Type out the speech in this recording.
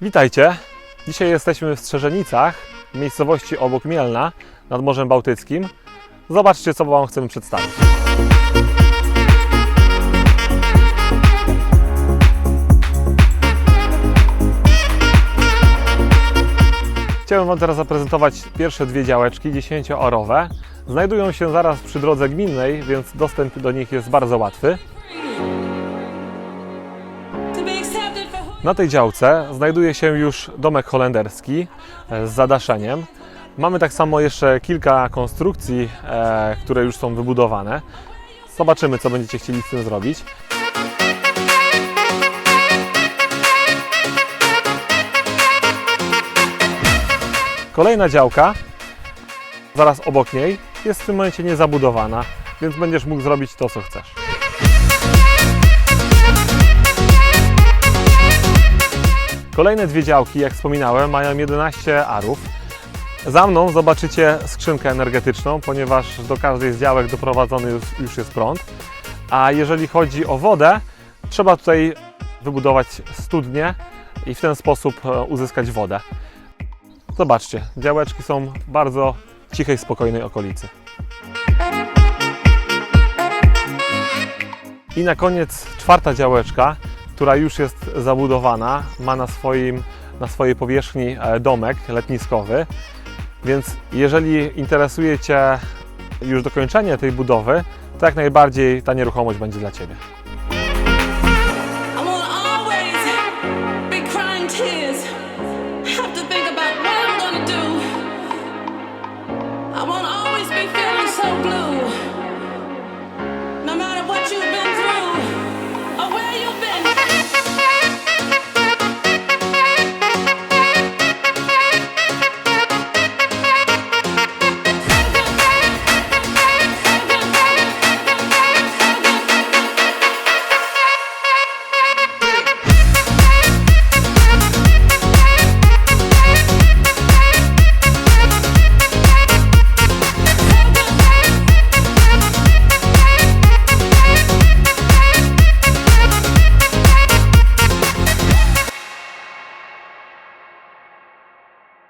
Witajcie. Dzisiaj jesteśmy w Strzeżenicach, w miejscowości obok Mielna, nad Morzem Bałtyckim. Zobaczcie, co Wam chcemy przedstawić. Chciałem Wam teraz zaprezentować pierwsze dwie działeczki, 10-orowe. Znajdują się zaraz przy drodze gminnej, więc dostęp do nich jest bardzo łatwy. Na tej działce znajduje się już domek holenderski e, z zadaszeniem. Mamy tak samo jeszcze kilka konstrukcji, e, które już są wybudowane. Zobaczymy, co będziecie chcieli z tym zrobić. Kolejna działka, zaraz obok niej, jest w tym momencie niezabudowana, więc będziesz mógł zrobić to, co chcesz. Kolejne dwie działki, jak wspominałem, mają 11 arów. Za mną zobaczycie skrzynkę energetyczną, ponieważ do każdej z działek doprowadzony już, jest prąd. A jeżeli chodzi o wodę, trzeba tutaj wybudować studnię i w ten sposób e, uzyskać wodę. Zobaczcie, działeczki są w bardzo cichej, spokojnej okolicy. I na koniec czwarta działeczka, która już jest zabudowana, ma na, swoim, na swojej powierzchni e, domek letniskowy. Więc jeżeli interesuje Cię już dokończenie tej budowy, to jak najbardziej ta nieruchomość będzie dla Ciebie. I won't always be feeling so blue.